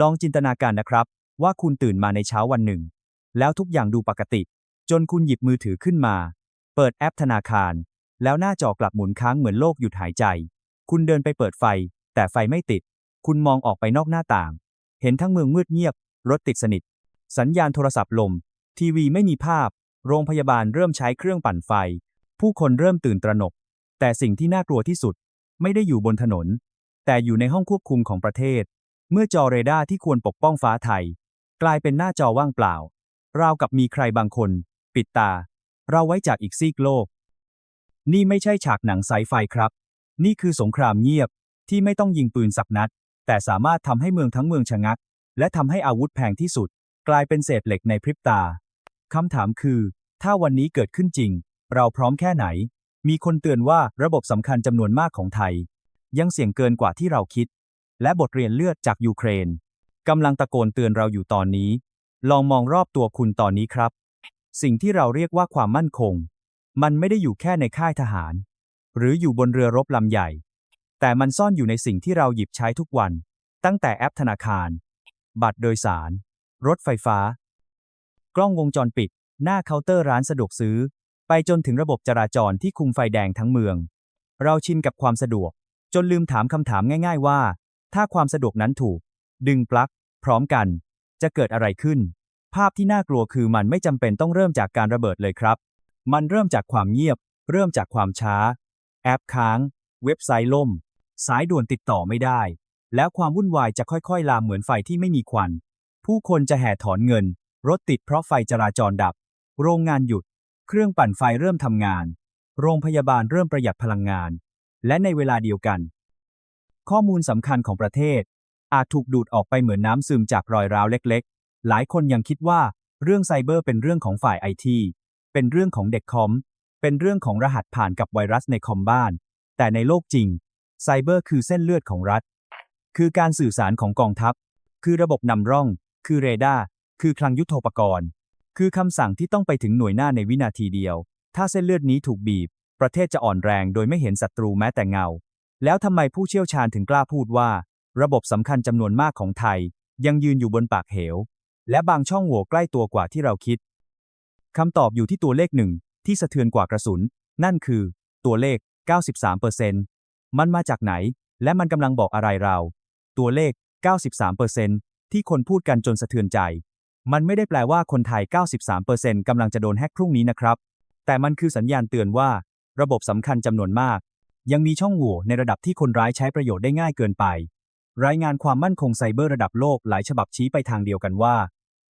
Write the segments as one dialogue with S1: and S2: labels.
S1: ลองจินตนาการนะครับ ว่าคุณตื่นมาในเช้าวันหนึ่ง แล้วทุกอย่างดูปกติ จนคุณหยิบมือถือขึ้นมา เปิดแอปธนาคาร แล้วหน้าจอกลับหมุนค้างเหมือนโลกหยุดหายใจ คุณเดินไปเปิดไฟ แต่ไฟไม่ติด คุณมองออกไปนอกหน้าต่าง เห็นทั้งเมืองมืดเงียบ รถติดสนิท สัญญาณโทรศัพท์ลม ทีวีไม่มีภาพ โรงพยาบาลเริ่มใช้เครื่องปั่นไฟ ผู้คนเริ่มตื่นตระหนก แต่สิ่งที่น่ากลัวที่สุด ไม่ได้อยู่บนถนน แต่อยู่ในห้องควบคุมของประเทศ เมื่อจอเรดาร์ที่ควรปกป้องฟ้าไทย กลายเป็นหน้าจอว่างเปล่า ราวกับมีใครบางคน ปิดตา เราไว้จากอีกซีกโลก นี่ไม่ใช่ฉากหนังไซไฟครับ นี่คือสงครามเงียบที่ไม่ต้องยิงปืนสักนัด แต่สามารถทำให้เมืองทั้งเมืองชะงัก และทำให้อาวุธแพงที่สุด กลายเป็นเศษเหล็กในพริบตาคำถามคือ ถ้าวันนี้เกิดขึ้นจริง เราพร้อมแค่ไหน มีคนเตือนว่าระบบสำคัญจำนวนมากของไทย ยังเสี่ยงเกินกว่าที่เราคิด และบทเรียนเลือดจากยูเครนกำลังตะโกนเตือนเราอยู่ตอนนี้ ลองมองรอบตัวคุณตอนนี้ครับ สิ่งที่เราเรียกว่าความมั่นคง มันไม่ได้อยู่แค่ในค่ายทหาร หรืออยู่บนเรือรบลำใหญ่ แต่มันซ่อนอยู่ในสิ่งที่เราหยิบใช้ทุกวัน ตั้งแต่แอปธนาคาร บัตรโดยสาร รถไฟฟ้า กล้องวงจรปิด หน้าเคาน์เตอร์ร้านสะดวกซื้อ ไปจนถึงระบบจราจรที่คุมไฟแดงทั้งเมือง เราชินกับความสะดวก จนลืมถามคำถามง่าย ๆ ว่า ถ้าความสะดวกนั้นถูก ดึงปลั๊กพร้อมกัน จะเกิดอะไรขึ้น ภาพที่น่ากลัวคือมันไม่จำเป็นต้องเริ่มจากการระเบิดเลยครับ มันเริ่มจากความเงียบ เริ่มจากความช้า แอปค้าง เว็บไซต์ล่ม สายด่วนติดต่อไม่ได้ แล้วความวุ่นวายจะค่อยๆ ลามเหมือนไฟที่ไม่มีควัน ผู้คนจะแห่ถอนเงิน รถติดเพราะไฟจราจรดับ โรงงานหยุด เครื่องปั่นไฟเริ่มทำงาน โรงพยาบาลเริ่มประหยัดพลังงาน และในเวลาเดียวกัน ข้อมูลสำคัญของประเทศ อาจถูกดูดออกไปเหมือนน้ำซึมจากรอยร้าวเล็กๆ หลายคนยังคิดว่าเรื่องไซเบอร์เป็นเรื่องของฝ่ายไอทีเป็นเรื่องของเด็กคอม เป็นเรื่องของรหัสผ่านกับไวรัสในคอมบ้าน แต่ในโลกจริง ไซเบอร์คือเส้นเลือดของรัฐ คือการสื่อสารของกองทัพ คือระบบนำร่อง คือเรดาร์ คือคลังยุทโธปกรณ์ คือคำสั่งที่ต้องไปถึงหน่วยหน้าในวินาทีเดียว ถ้าเส้นเลือดนี้ถูกบีบ ประเทศจะอ่อนแรงโดยไม่เห็นศัตรูแม้แต่เงา แล้วทำไมผู้เชี่ยวชาญถึงกล้าพูดว่า ระบบสำคัญจำนวนมากของไทย ยังยืนอยู่บนปากเหว และบางช่องโหว่ใกล้ตัวกว่าที่เราคิดคำตอบอยู่ที่ตัวเลขหนึ่งที่สะเทือนกว่ากระสุน นั่นคือ ตัวเลข 93%มันมาจากไหน และมันกำลังบอกอะไรเรา ตัวเลข 93%ที่คนพูดกันจนสะเทือนใจ มันไม่ได้แปลว่าคนไทย 93%กำลังจะโดนแฮกพรุ่งนี้นะครับ แต่มันคือสัญญาณเตือนว่า ระบบสำคัญจำนวนมาก ยังมีช่องโหว่ในระดับที่คนร้ายใช้ประโยชน์ได้ง่ายเกินไป รายงานความมั่นคงไซเบอร์ระดับโลกหลายฉบับชี้ไปทางเดียวกันว่า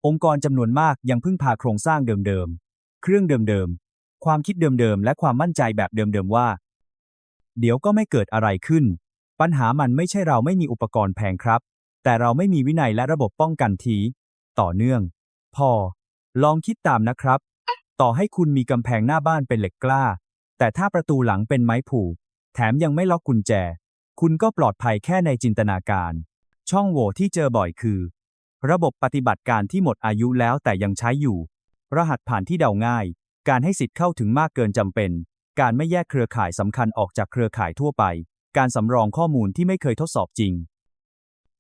S1: องค์กรจำนวนมากยังพึ่งพาโครงสร้างเดิมๆ เครื่องเดิมๆ ความคิดเดิมๆ และความมั่นใจแบบเดิมๆว่า เดี๋ยวก็ไม่เกิดอะไรขึ้น ปัญหามันไม่ใช่เราไม่มีอุปกรณ์แพงครับ แต่เราไม่มีวินัยและระบบป้องกันทีต่อเนื่อง พอ ลองคิดตามนะครับ ต่อให้คุณมีกำแพงหน้าบ้านเป็นเหล็กกล้า แต่ถ้าประตูหลังเป็นไม้ผูก แถมยังไม่ล็อกกุญแจ คุณก็ปลอดภัยแค่ในจินตนาการ ช่องโหว่ที่เจอบ่อยคือ ระบบปฏิบัติการที่หมดอายุแล้วแต่ยังใช้อยู่ รหัสผ่านที่เดาง่าย การให้สิทธิ์เข้าถึงมากเกินจำเป็น การไม่แยกเครือข่ายสำคัญออกจากเครือข่ายทั่วไป การสำรองข้อมูลที่ไม่เคยทดสอบจริง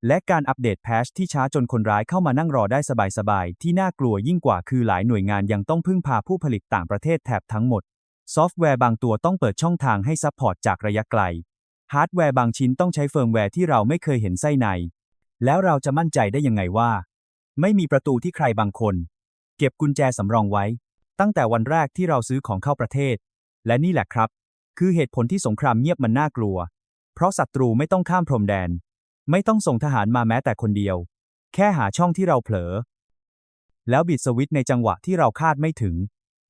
S1: และการอัปเดตแพชที่ช้าจนคนร้ายเข้ามานั่งรอได้สบายๆที่น่ากลัวยิ่งกว่าคือหลายหน่วยงานยังต้องพึ่งพาผู้ผลิตต่างประเทศแถบทั้งหมด ซอฟต์แวร์บางตัวต้องเปิดช่องทางให้ซัพพอร์ตจากระยะไกล ฮาร์ดแวร์บางชิ้นต้องใช้เฟิร์มแวร์ที่เราไม่เคยเห็นไส้ใน แล้วเราจะมั่นใจได้ยังไงว่า ไม่มีประตูที่ใครบางคน เก็บกุญแจสำรองไว้ ตั้งแต่วันแรกที่เราซื้อของเข้าประเทศ และนี่แหละครับ คือเหตุผลที่สงครามเงียบมันน่ากลัว เพราะศัตรูไม่ต้องข้ามพรมแดน ไม่ต้องส่งทหารมาแม้แต่คนเดียว แค่หาช่องที่เราเผลอ แล้วบิดสวิตช์ในจังหวะที่เราคาดไม่ถึง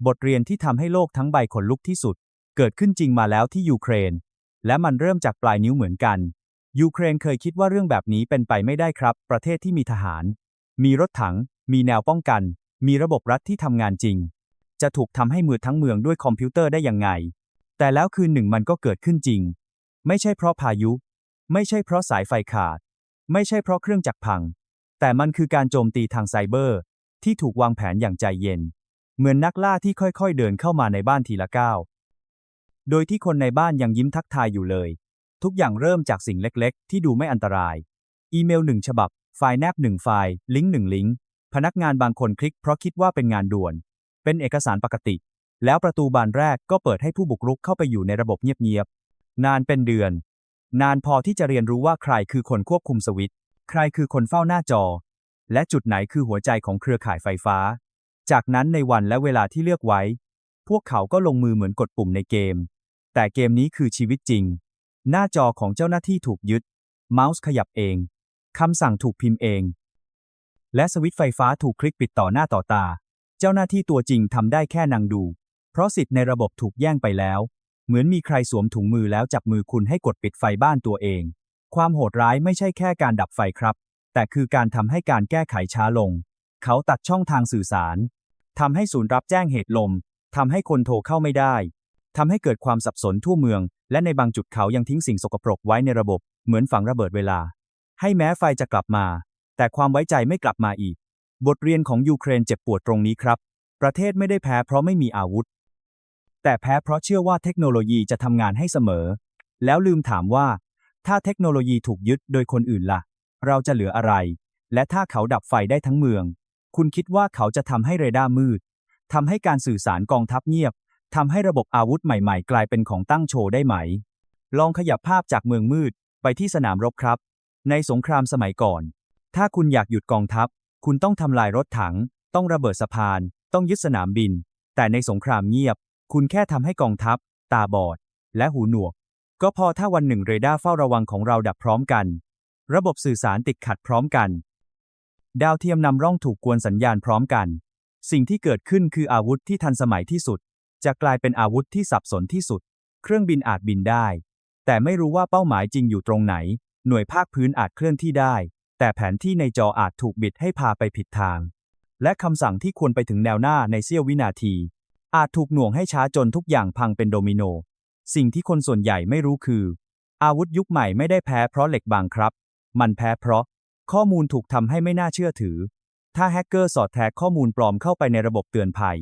S1: บทเรียนที่ทำให้โลกทั้งใบขนลุกที่สุด เกิดขึ้นจริงมาแล้วที่ยูเครน และมันเริ่มจากปลายนิ้วเหมือนกัน ยูเครนเคยคิดว่าเรื่องแบบนี้เป็นไปไม่ได้ครับ ประเทศที่มีทหาร มีรถถัง มีแนวป้องกัน มีระบบรัฐที่ทำงานจริง จะถูกทำให้มือทั้งเมืองด้วยคอมพิวเตอร์ได้ยังไง แต่แล้วคืนหนึ่งมันก็เกิดขึ้นจริง ไม่ใช่เพราะพายุ ไม่ใช่เพราะสายไฟขาด ไม่ใช่เพราะเครื่องจักรพัง แต่มันคือการโจมตีทางไซเบอร์ ที่ถูกวางแผนอย่างใจเย็น เหมือนนักล่าที่ค่อยๆเดินเข้ามาในบ้านทีละก้าว โดยที่คนในบ้านยังยิ้มทักทายอยู่เลย ทุกอย่างเริ่มจากสิ่งเล็กๆ ที่ดูไม่อันตราย อีเมลหนึ่งฉบับ ไฟล์แนบหนึ่งไฟล์ ลิงก์หนึ่งลิงก์ พนักงานบางคนคลิกเพราะคิดว่าเป็นงานด่วน เป็นเอกสารปกติ แล้วประตูบานแรกก็เปิดให้ผู้บุกรุกเข้าไปอยู่ในระบบเงียบๆ นานเป็นเดือน นานพอที่จะเรียนรู้ว่าใครคือคนควบคุมสวิตช์ ใครคือคนเฝ้าหน้าจอ และจุดไหนคือหัวใจของเครือข่ายไฟฟ้า จากนั้นในวันและเวลาที่เลือกไว้ พวกเขาก็ลงมือเหมือนกดปุ่มในเกม แต่เกมนี้คือชีวิตจริง หน้าจอของเจ้าหน้าที่ถูกยึด เมาส์ขยับเอง คำสั่งถูกพิมพ์เอง และสวิตช์ไฟฟ้าถูกคลิกปิดต่อหน้าต่อตา เจ้าหน้าที่ตัวจริงทำได้แค่นั่งดู เพราะสิทธิ์ในระบบถูกแย่งไปแล้ว เหมือนมีใครสวมถุงมือแล้วจับมือคุณให้กดปิดไฟบ้านตัวเอง ความโหดร้ายไม่ใช่แค่การดับไฟครับ แต่คือการทำให้การแก้ไขช้าลง เขาตัดช่องทางสื่อสาร ทำให้ศูนย์รับแจ้งเหตุลมทำให้คนโทรเข้าไม่ได้ทำให้เกิดความสับสนทั่วเมือง และในบางจุดเขายังทิ้งสิ่งสกปรกไว้ในระบบ เหมือนฝังระเบิดเวลา ให้แม้ไฟจะกลับมา แต่ความไว้ใจไม่กลับมาอีก บทเรียนของยูเครนเจ็บปวดตรงนี้ครับ ประเทศไม่ได้แพ้เพราะไม่มีอาวุธ แต่แพ้เพราะเชื่อว่าเทคโนโลยีจะทำงานให้เสมอ แล้วลืมถามว่า ถ้าเทคโนโลยีถูกยึดโดยคนอื่นล่ะ เราจะเหลืออะไร และถ้าเขาดับไฟได้ทั้งเมือง คุณคิดว่าเขาจะทำให้เรดาร์มืดทำให้การสื่อสารกองทัพเงียบทำให้ระบบอาวุธใหม่ๆ กลายเป็นของตั้งโชว์ได้ไหม ลองขยับภาพจากเมืองมืดไปที่สนามรบครับ ในสงครามสมัยก่อน ถ้าคุณอยากหยุดกองทัพ คุณต้องทำลายรถถัง ต้องระเบิดสะพาน ต้องยึดสนามบิน แต่ในสงครามเงียบ คุณแค่ทำให้กองทัพ ตาบอด และหูหนวก ก็พอถ้าวันหนึ่งเรดาร์เฝ้าระวังของเราดับพร้อมกัน ระบบสื่อสารติดขัดพร้อมกัน ดาวเทียมนำร่องถูกกวนสัญญาณพร้อมกัน สิ่งที่เกิดขึ้นคืออาวุธที่ทันสมัยที่สุด จะกลายเป็นอาวุธที่สับสนที่สุด เครื่องบินอาจบินได้ แต่ไม่รู้ว่าเป้าหมายจริงอยู่ตรงไหน หน่วยภาคพื้นอาจเคลื่อนที่ได้ แต่แผนที่ในจออาจถูกบิดให้พาไปผิดทาง และคำสั่งที่ควรไปถึงแนวหน้าในเสี้ยววินาที อาจถูกหน่วงให้ช้าจนทุกอย่างพังเป็นโดมิโน สิ่งที่คนส่วนใหญ่ไม่รู้คือ อาวุธยุคใหม่ไม่ได้แพ้เพราะเหล็กบางครับ มันแพ้เพราะ ข้อมูลถูกทำให้ไม่น่าเชื่อถือ ถ้าแฮกเกอร์สอดแทรกข้อมูลปลอมเข้าไปในระบบเตือนภัย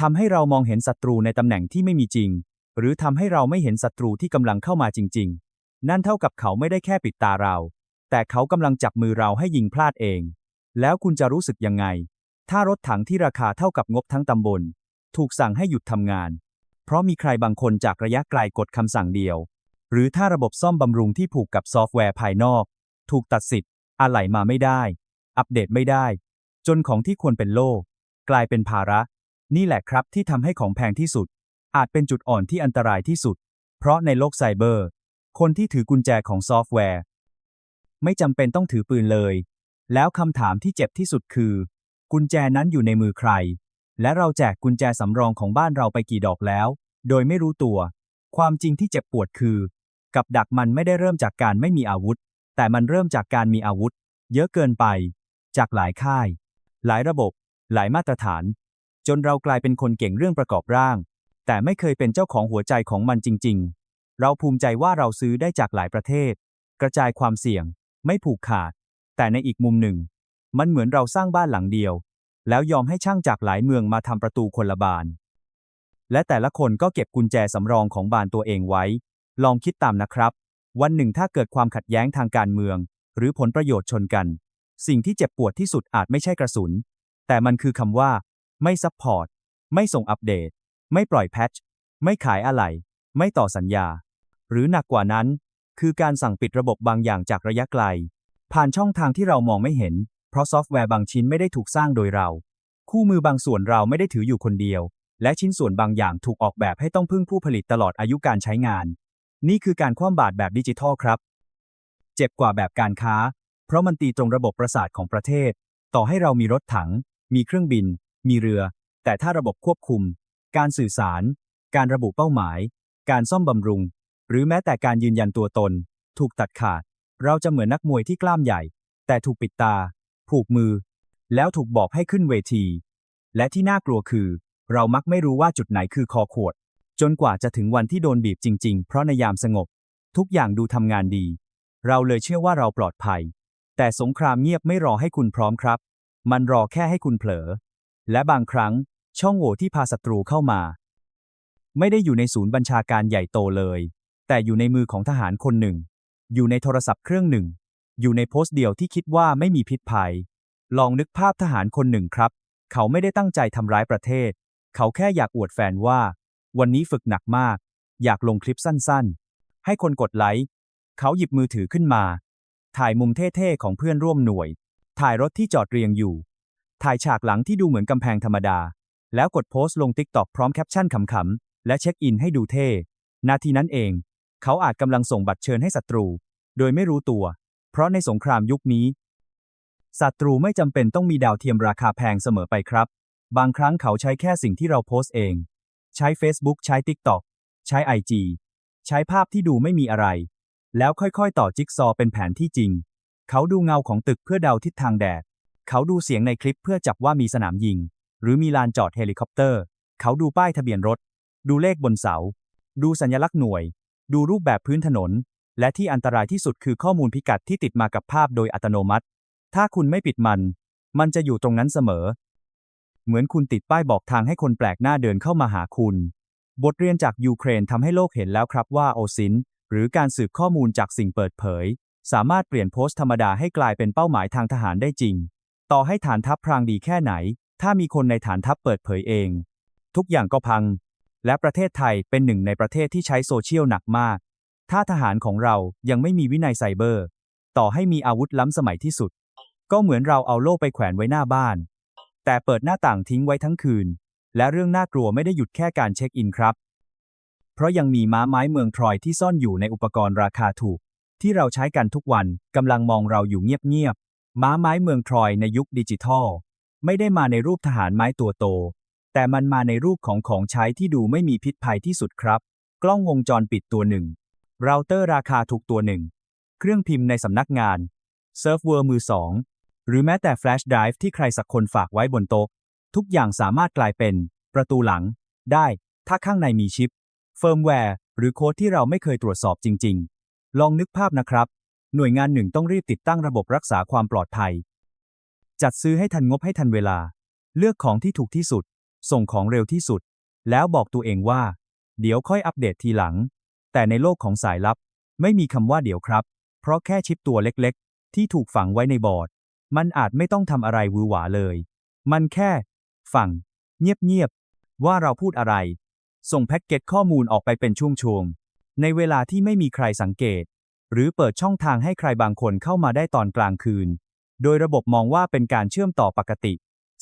S1: ทำให้เรามองเห็นศัตรูในตำแหน่งที่ไม่มีจริง หรือทำให้เราไม่เห็นศัตรูที่กำลังเข้ามาจริง ๆ นั่นเท่ากับเขาไม่ได้แค่ปิดตาเรา แต่เขากำลังจับมือเราให้ยิงพลาดเอง แล้วคุณจะรู้สึกยังไง ถ้ารถถังที่ราคาเท่ากับงบทั้งตำบล ถูกสั่งให้หยุดทำงาน เพราะมีใครบางคนจากระยะไกลกดคำสั่งเดียว หรือถ้าระบบซ่อมบำรุงที่ผูกกับซอฟต์แวร์ภายนอก ถูกตัดสิทธิ์ อะไหล่มาไม่ได้ อัปเดตไม่ได้ จนของที่ควรเป็นโล่กลายเป็นภาระ นี่แหละครับที่ทำให้ของแพงที่สุด อาจเป็นจุดอ่อนที่อันตรายที่สุด เพราะในโลกไซเบอร์ คนที่ถือกุญแจของซอฟต์แวร์ ไม่จำเป็นต้องถือปืนเลย แล้วคำถามที่เจ็บที่สุดคือ กุญแจนั้นอยู่ในมือใคร และเราแจกกุญแจสำรองของบ้านเราไปกี่ดอกแล้ว โดยไม่รู้ตัว ความจริงที่เจ็บปวดคือ กับดักมันไม่ได้เริ่มจากการไม่มีอาวุธ แต่มันเริ่มจากการมีอาวุธ เยอะเกินไป จากหลายค่าย หลายระบบ หลายมาตรฐาน จนเรากลายเป็นคนเก่งเรื่องประกอบร่าง แต่ไม่เคยเป็นเจ้าของหัวใจของมันจริง ๆ เราภูมิใจว่าเราซื้อได้จากหลายประเทศ กระจายความเสี่ยง ไม่ผูกขาด แต่ในอีกมุมหนึ่ง มันเหมือนเราสร้างบ้านหลังเดียว แล้วยอมให้ช่างจากหลายเมืองมาทำประตูคนละบานและแต่ละคนก็เก็บกุญแจสำรองของบานตัวเองไว้ ลองคิดตามนะครับ วันหนึ่งถ้าเกิดความขัดแย้งทางการเมือง หรือผลประโยชน์ชนกัน สิ่งที่เจ็บปวดที่สุดอาจไม่ใช่กระสุน แต่มันคือคำว่า ไม่ซัพพอร์ต ไม่ส่งอัปเดต ไม่ปล่อยแพทช์ ไม่ขายอะไรไม่ต่อสัญญา หรือหนักกว่านั้น คือการสั่งปิดระบบบางอย่างจากระยะไกล ผ่านช่องทางที่เรามองไม่เห็น เพราะซอฟต์แวร์บางชิ้นไม่ได้ถูกสร้างโดยเรา คู่มือบางส่วนเราไม่ได้ถืออยู่คนเดียว และชิ้นส่วนบางอย่างถูกออกแบบให้ต้องพึ่งผู้ผลิตตลอดอายุการใช้งาน นี่คือการคว่ำบาตรแบบดิจิทัลครับ เจ็บกว่าแบบการค้า เพราะมันตีตรงระบบประสาทของประเทศ ต่อให้เรามีรถถัง มีเครื่องบิน มีเรือ แต่ถ้าระบบควบคุม การสื่อสาร การระบุเป้าหมาย การซ่อมบำรุง หรือแม้แต่การยืนยันตัวตน ถูกตัดขาด เราจะเหมือนนักมวยที่กล้ามใหญ่ แต่ถูกปิดตา ผูกมือ แล้วถูกบอกให้ขึ้นเวที และที่น่ากลัวคือ เรามักไม่รู้ว่าจุดไหนคือคอขวด จนกว่าจะถึงวันที่โดนบีบจริง ๆ เพราะในยามสงบ ทุกอย่างดูทำงานดี เราเลยเชื่อว่าเราปลอดภัย แต่สงครามเงียบไม่รอให้คุณพร้อมครับ มันรอแค่ให้คุณเผลอ และบางครั้งช่องโหว่ที่พาศัตรูเข้ามา ไม่ได้อยู่ในศูนย์บัญชาการใหญ่โตเลย แต่อยู่ในมือของทหารคนหนึ่ง อยู่ในโทรศัพท์เครื่องหนึ่ง อยู่ในโพสต์เดียวที่คิดว่าไม่มีพิษภัย ลองนึกภาพทหารคนหนึ่งครับ เขาไม่ได้ตั้งใจทำร้ายประเทศ เขาแค่อยากอวดแฟนว่า วันนี้ฝึกหนักมาก อยากลงคลิปสั้นๆ ให้คนกดไลค์ เขาหยิบมือถือขึ้นมา ถ่ายมุมเท่ๆ ของเพื่อนร่วมหน่วย ถ่ายรถที่จอดเรียงอยู่ ถ่ายฉากหลังที่ดูเหมือนกำแพงธรรมดา แล้วกดโพสต์ลง TikTok พร้อมแคปชั่นขำๆ และเช็คอินให้ดูเท่ นาทีนั้นเอง เขาอาจกำลังส่งบัตรเชิญให้ศัตรู โดยไม่รู้ตัว เพราะในสงครามยุคนี้ศัตรูไม่จำเป็นต้องมีดาวเทียมราคาแพงเสมอไปครับ บางครั้งเขาใช้แค่สิ่งที่เราโพสต์เอง ใช้ Facebook ใช้ TikTok ใช้ IG ใช้ภาพที่ดูไม่มีอะไร แล้วค่อยๆ ต่อจิ๊กซอเป็นแผนที่จริง เขาดูเงาของตึกเพื่อเดาทิศทางแดด เขาดูเสียงในคลิปเพื่อจับว่ามีสนามยิง หรือมีลานจอดเฮลิคอปเตอร์ เขาดูป้ายทะเบียนรถ ดูเลขบนเสา ดูสัญลักษณ์หน่วย ดูรูปแบบพื้นถนน และที่อันตรายที่สุดคือข้อมูลพิกัดที่ติดมากับภาพโดยอัตโนมัติ ถ้าคุณไม่ปิดมัน มันจะอยู่ตรงนั้นเสมอ เหมือนคุณติดป้ายบอกทางให้คนแปลกหน้าเดินเข้ามาหาคุณ บทเรียนจากยูเครนทำให้โลกเห็นแล้วครับว่าโอซิน หรือการสืบข้อมูลจากสิ่งเปิดเผย สามารถเปลี่ยนโพสต์ธรรมดาให้กลายเป็นเป้าหมายทางทหารได้จริง ต่อให้ฐานทัพพรางดีแค่ไหน ถ้ามีคนในฐานทัพเปิดเผยเอง ทุกอย่างก็พัง และประเทศไทยเป็นหนึ่งในประเทศที่ใช้โซเชียลหนักมาก ถ้าทหารของเรายังไม่มีวินัยไซเบอร์ ต่อให้มีอาวุธล้ำสมัยที่สุด ก็เหมือนเราเอาโล่ไปแขวนไว้หน้าบ้าน แต่เปิดหน้าต่างทิ้งไว้ทั้งคืน และเรื่องน่ากลัวไม่ได้หยุดแค่การเช็คอินครับ เพราะยังมีม้าไม้เมืองทรอยที่ซ่อนอยู่ในอุปกรณ์ราคาถูก ที่เราใช้กันทุกวันกำลังมองเราอยู่เงียบๆม้าไม้เมืองทรอยในยุคดิจิทัล ไม่ได้มาในรูปทหารไม้ตัวโต แต่มันมาในรูปของของใช้ที่ดูไม่มีพิษภัยที่สุดครับ กล้องวงจรปิดตัวหนึ่งเราเตอร์ราคาถูกตัวหนึ่ง เครื่องพิมพ์ในสำนักงานเซิร์ฟเวอร์มือสอง หรือแม้แต่แฟลชไดรฟ์ที่ใครสักคนฝากไว้บนโต๊ะ ทุกอย่างสามารถกลายเป็น ประตูหลัง ได้ ถ้าข้างในมีชิป เฟิร์มแวร์ หรือโค้ดที่เราไม่เคยตรวจสอบจริง ๆ ลองนึกภาพนะครับ หน่วยงานหนึ่งต้องรีบติดตั้งระบบรักษาความปลอดภัย จัดซื้อให้ทันงบให้ทันเวลา เลือกของที่ถูกที่สุด ส่งของเร็วที่สุด แล้วบอกตัวเองว่า เดี๋ยวค่อยอัปเดตทีหลัง แต่ในโลกของสายลับ ไม่มีคำว่าเดี๋ยวครับ เพราะแค่ชิปตัวเล็กๆ ที่ถูกฝังไว้ในบอร์ด มันอาจไม่ต้องทำอะไรวือหวาเลย มันแค่ฟังเงียบๆว่าเราพูดอะไร ส่งแพ็กเกจข้อมูลออกไปเป็นช่วงๆ ในเวลาที่ไม่มีใครสังเกต หรือเปิดช่องทางให้ใครบางคนเข้ามาได้ตอนกลางคืน โดยระบบมองว่าเป็นการเชื่อมต่อปกติ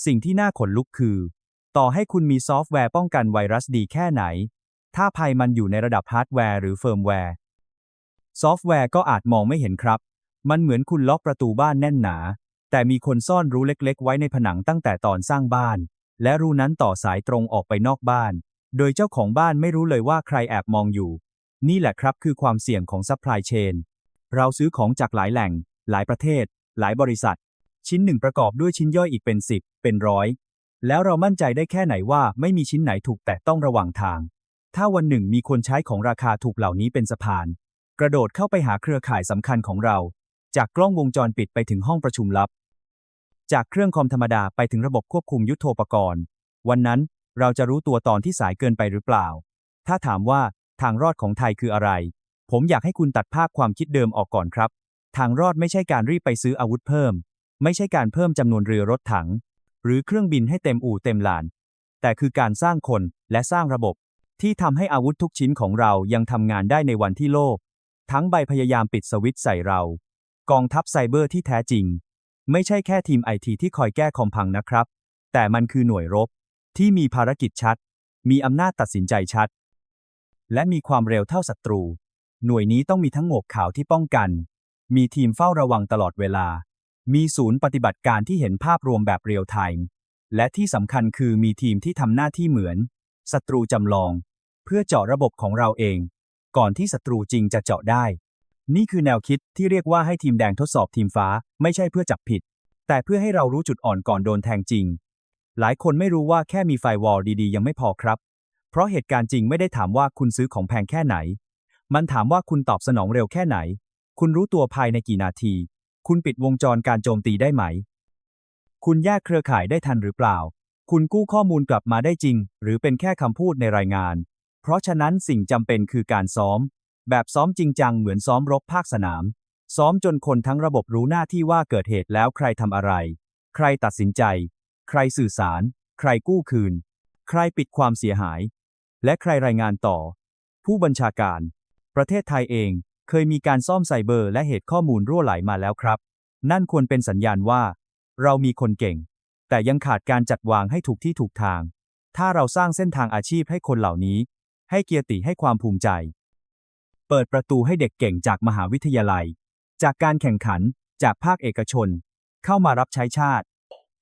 S1: สิ่งที่น่าขนลุกคือ ต่อให้คุณมีซอฟต์แวร์ป้องกันไวรัสดีแค่ไหน ถ้าภัยมันอยู่ในระดับฮาร์ดแวร์หรือเฟิร์มแวร์ ซอฟต์แวร์ก็อาจมองไม่เห็นครับ มันเหมือนคุณล็อกประตูบ้านแน่นหนา แต่มีคนซ่อนรูเล็กๆ ไว้ในผนังตั้งแต่ตอนสร้างบ้าน และรูนั้นต่อสายตรงออกไปนอกบ้าน โดยเจ้าของบ้านไม่รู้เลยว่าใครแอบมองอยู่ นี่แหละครับคือความเสี่ยงของซัพพลายเชน เราซื้อของจากหลายแหล่ง หลายประเทศ หลายบริษัท ชิ้นหนึ่งประกอบด้วยชิ้นย่อยอีกเป็นสิบเป็นร้อย แล้วเรามั่นใจได้แค่ไหนว่าไม่มีชิ้นไหนถูกแตะต้องระหว่างทาง ถ้าวันหนึ่งมีคนใช้ของราคาถูกเหล่านี้เป็นสะพาน กระโดดเข้าไปหาเครือข่ายสำคัญของเรา จากกล้องวงจรปิดไปถึงห้องประชุมลับ จากเครื่องคอมธรรมดาไปถึงระบบควบคุมยุทโธปกรณ์ วันนั้นเราจะรู้ตัวตอนที่สายเกินไปหรือเปล่า ถ้าถามว่าทางรอดของไทยคืออะไร ผมอยากให้คุณตัดภาพความคิดเดิมออกก่อนครับ ทางรอดไม่ใช่การรีบไปซื้ออาวุธเพิ่ม ไม่ใช่การเพิ่มจำนวนเรือรถถัง หรือเครื่องบินให้เต็มอู่เต็มลาน แต่คือการสร้างคนและสร้างระบบ ที่ทำให้อาวุธทุกชิ้นของเรายังทำงานได้ในวันที่โลก ทั้งใบพยายามปิดสวิตช์ใส่เรา กองทัพไซเบอร์ที่แท้จริง ไม่ใช่แค่ทีมไอทีที่คอยแก้คอมพังนะครับ แต่มันคือหน่วยรบ ที่มีภารกิจชัด มีอำนาจตัดสินใจชัด และมีความเร็วเท่าศัตรู หน่วยนี้ต้องมีทั้งโงกขาวที่ป้องกัน มีทีมเฝ้าระวังตลอดเวลา มีศูนย์ปฏิบัติการที่เห็นภาพรวมแบบเรียลไทม์ และที่สำคัญคือมีทีมที่ทำหน้าที่เหมือนศัตรูจำลอง เพื่อเจาะระบบของเราเอง ก่อนที่ศัตรูจริงจะเจาะได้ นี่คือแนวคิดที่เรียกว่าให้ทีมแดงทดสอบทีมฟ้า ไม่ใช่เพื่อจับผิด แต่เพื่อให้เรารู้จุดอ่อนก่อนโดนแทงจริง หลายคนไม่รู้ว่าแค่มีไฟวอลดีๆ ยังไม่พอครับ เพราะเหตุการณ์จริงไม่ได้ถามว่าคุณซื้อของแพงแค่ไหน มันถามว่าคุณตอบสนองเร็วแค่ไหน คุณรู้ตัวภายในกี่นาที คุณปิดวงจรการโจมตีได้ไหม คุณแยกเครือข่ายได้ทันหรือเปล่า คุณกู้ข้อมูลกลับมาได้จริง หรือเป็นแค่คำพูดในรายงาน เพราะฉะนั้นสิ่งจำเป็นคือการซ้อม แบบซ้อมจริงจังเหมือนซ้อมรบภาคสนาม ซ้อมจนคนทั้งระบบรู้หน้าที่ว่าเกิดเหตุแล้วใครทำอะไร ใครตัดสินใจ ใครสื่อสาร ใครกู้คืน ใครปิดความเสียหาย และใครรายงานต่อ ผู้บัญชาการ ประเทศไทยเองเคยมีการซ่อมไซเบอร์และเหตุข้อมูลรั่วไหลมาแล้วครับ นั่นควรเป็นสัญญาณว่า เรามีคนเก่ง แต่ยังขาดการจัดวางให้ถูกที่ถูกทาง ถ้าเราสร้างเส้นทางอาชีพให้คนเหล่านี้ ให้เกียรติให้ความภูมิใจ เปิดประตูให้เด็กเก่งจากมหาวิทยาลัย จากการแข่งขัน จากภาคเอกชน เข้ามารับใช้ชาติ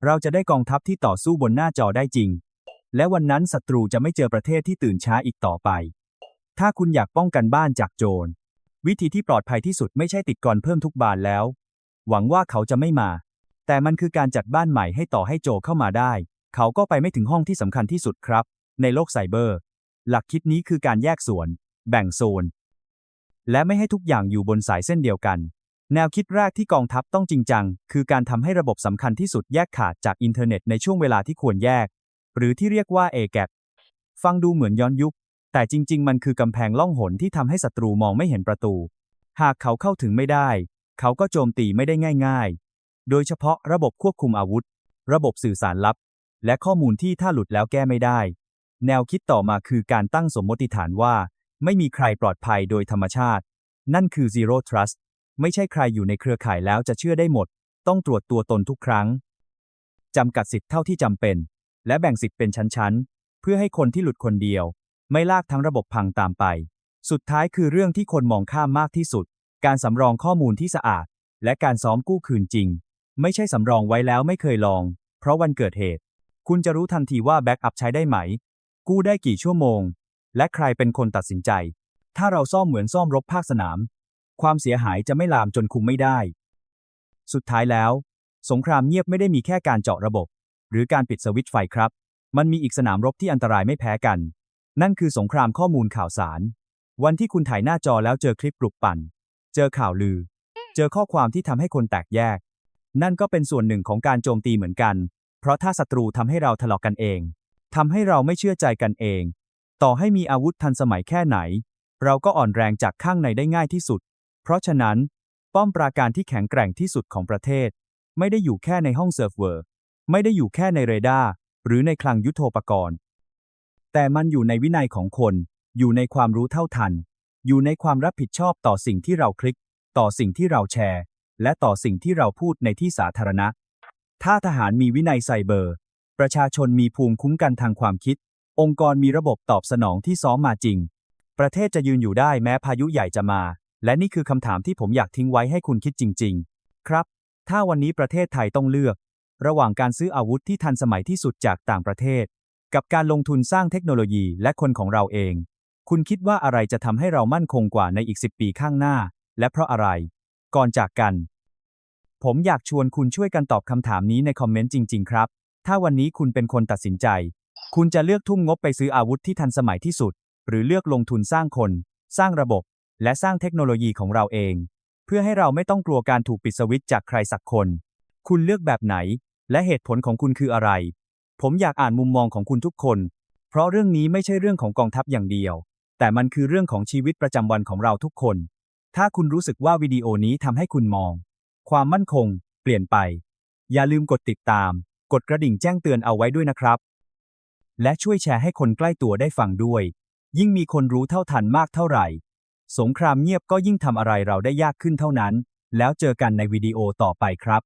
S1: เราจะได้กองทัพที่ต่อสู้บนหน้าจอได้จริง และวันนั้นศัตรูจะไม่เจอประเทศที่ตื่นช้าอีกต่อไป ถ้าคุณอยากป้องกันบ้านจากโจร วิธีที่ปลอดภัยที่สุดไม่ใช่ติดกรเพิ่มทุกบานแล้ว หวังว่าเขาจะไม่มา แต่มันคือการจัดบ้านใหม่ให้ต่อให้โจเข้ามาได้ เขาก็ไปไม่ถึงห้องที่สำคัญที่สุดครับ ในโลกไซเบอร์ หลักคิดนี้คือการแยกส่วน แบ่งโซน และไม่ให้ทุกอย่างอยู่บนสายเส้นเดียวกัน แนวคิดแรกที่กองทัพต้องจริงจัง คือการทำให้ระบบสำคัญที่สุดแยกขาดจากอินเทอร์เน็ตในช่วงเวลาที่ควรแยก หรือที่เรียกว่า a g a p ฟังดูเหมือนย้อนยุค แต่จริง ๆ มันคือกำแพงล่องหนที่ทำให้ศัตรูมองไม่เห็นประตู หากเขาเข้าถึงไม่ได้ เขาก็โจมตีไม่ได้ง่าย ๆ โดยเฉพาะระบบควบคุมอาวุธ ระบบสื่อสารลับ และข้อมูลที่ถ้าหลุดแล้วแก้ไม่ได้ แนวคิดต่อมาคือการตั้งสมมติฐานว่า ไม่มีใครปลอดภัยโดยธรรมชาติ นั่นคือ zero trust ไม่ใช่ใครอยู่ในเครือข่ายแล้วจะเชื่อได้หมด ต้องตรวจตัวตนทุกครั้ง จำกัดสิทธิ์เท่าที่จำเป็น และแบ่งสิทธิ์เป็นชั้นๆ เพื่อให้คนที่หลุดคนเดียว ไม่ลากทั้งระบบพังตามไป สุดท้ายคือเรื่องที่คนมองข้ามมากที่สุด การสำรองข้อมูลที่สะอาด และการซ้อมกู้คืนจริง ไม่ใช่สำรองไว้แล้วไม่เคยลอง เพราะวันเกิดเหตุ คุณจะรู้ทันทีว่าแบ็กอัพใช้ได้ไหม กู้ได้กี่ชั่วโมง และใครเป็นคนตัดสินใจ ถ้าเราซ่อมเหมือนซ่อมรบภาคสนาม ความเสียหายจะไม่ลามจนคุมไม่ได้ สุดท้ายแล้ว สงครามเงียบไม่ได้มีแค่การเจาะระบบ หรือการปิดสวิตช์ไฟครับ มันมีอีกสนามรบที่อันตรายไม่แพ้กัน นั่นคือสงครามข้อมูลข่าวสาร วันที่คุณถ่ายหน้าจอแล้วเจอคลิปปลุกปั่น เจอข่าวลือ เจอข้อความที่ทำให้คนแตกแยก นั่นก็เป็นส่วนหนึ่งของการโจมตีเหมือนกัน เพราะถ้าศัตรูทำให้เราทะเลาะกันเองทำให้เราไม่เชื่อใจกันเอง ต่อให้มีอาวุธทันสมัยแค่ไหน เราก็อ่อนแรงจากข้างในได้ง่ายที่สุด เพราะฉะนั้น ป้อมปราการที่แข็งแกร่งที่สุดของประเทศ ไม่ได้อยู่แค่ในห้องเซิร์ฟเวอร์ ไม่ได้อยู่แค่ในเรดาร์ หรือในคลังยุทโธปกรณ์ แต่มันอยู่ในวินัยของคน อยู่ในความรู้เท่าทัน อยู่ในความรับผิดชอบต่อสิ่งที่เราคลิก ต่อสิ่งที่เราแชร์ และต่อสิ่งที่เราพูดในที่สาธารณะ ถ้าทหารมีวินัยไซเบอร์ ประชาชนมีภูมิคุ้มกันทางความคิด องค์กรมีระบบตอบสนองที่ซ้อมมาจริง ประเทศจะยืนอยู่ได้แม้พายุใหญ่จะมา และนี่คือคำถามที่ผมอยากทิ้งไว้ให้คุณคิดจริง ๆ ครับ ถ้าวันนี้ประเทศไทยต้องเลือก ระหว่างการซื้ออาวุธที่ทันสมัยที่สุดจากต่างประเทศ กับการลงทุนสร้างเทคโนโลยีและคนของเราเอง คุณคิดว่าอะไรจะทำให้เรามั่นคงกว่าในอีก 10 ปีข้างหน้า และเพราะอะไร ก่อนจากกัน ผมอยากชวนคุณช่วยกันตอบคำถามนี้ในคอมเมนต์จริง ๆ ครับ ถ้าวันนี้คุณเป็นคนตัดสินใจ คุณจะเลือกทุ่มงบไปซื้ออาวุธที่ทันสมัยที่สุด หรือเลือกลงทุนสร้างคน สร้างระบบ และสร้างเทคโนโลยีของเราเอง เพื่อให้เราไม่ต้องกลัวการถูกปิดสวิตช์จากใครสักคน คุณเลือกแบบไหน และเหตุผลของคุณคืออะไร ผมอยากอ่านมุมมองของคุณทุกคน เพราะเรื่องนี้ไม่ใช่เรื่องของกองทัพอย่างเดียว แต่มันคือเรื่องของชีวิตประจำวันของเราทุกคน ถ้าคุณรู้สึกว่าวิดีโอนี้ทำให้คุณมอง ความมั่นคง เปลี่ยนไป อย่าลืมกดติดตาม กดกระดิ่งแจ้งเตือนเอาไว้ด้วยนะครับ และช่วยแชร์ให้คนใกล้ตัวได้ฟังด้วย ยิ่งมีคนรู้เท่าทันมากเท่าไหร่ สงครามเงียบก็ยิ่งทำอะไรเราได้ยากขึ้นเท่านั้น แล้วเจอกันในวิดีโอต่อไปครับ